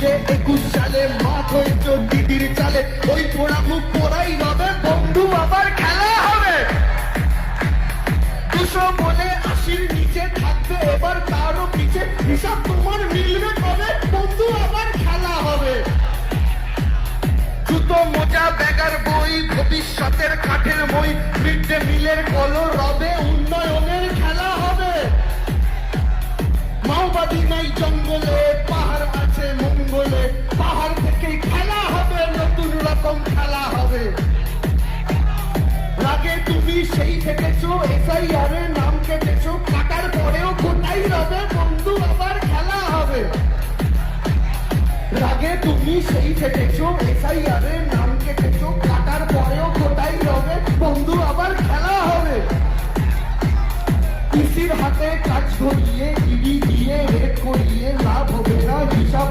মিলে একুশ সালে মাঠ হয়েছ দিদির চালে। ওই পোড়া মুখ পোড়াই রবে বন্ধু আবার খেলা হবে। দুশো বলে আশির নিচে থাকবে, এবার তারও পিছে হিসাব তোমার মিলবে কবে? বন্ধু আবার খেলা হবে। জুতো, মোজা, ব্যাগার বই, ভবিষ্যতের কাঠের বই মিড মিলের কলর রবে, উন্নয়নের খেলা হবে। মাওবাদী নাই জঙ্গলে, পাহাড় তুমি সেই থেকেছো এসআইআর এর নাম কেটেছো। কাটার পরেও কোটাই রবে বন্ধু, আবার খেলা হবে। রাগে তুমি সেই থেকেছো এসআইআর এর নাম কেটেছো। কাটার পরেও কোটাই রবে বন্ধু, আবার খেলা হবে। পিসির হাতে কাজ ধরিয়ে ইডি দিয়ে রেড করিয়ে, লাভ হবে না, হিসাব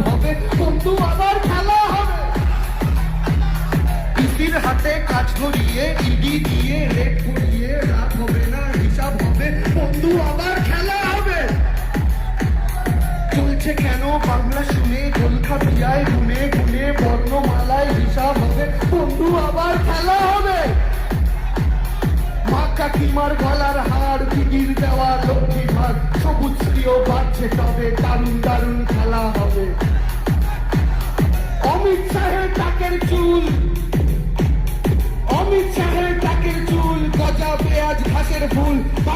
হাতে কাজ ধরিয়ে, ইডি দিয়ে, রেড করিয়ে লাভ হবে না হিসাব হবে। বন্ধু, আবার খেলা হবে। চলছে কেন? বাংলা শুনে গোলখা পিয়ায় গুনে গুনে বর্ণমালায় হিসাব হবে। বন্ধু, আবার খেলা হবে। মা কাকিমার গলার হার, দিদির দেওয়া লক্ষ্মী beautiful.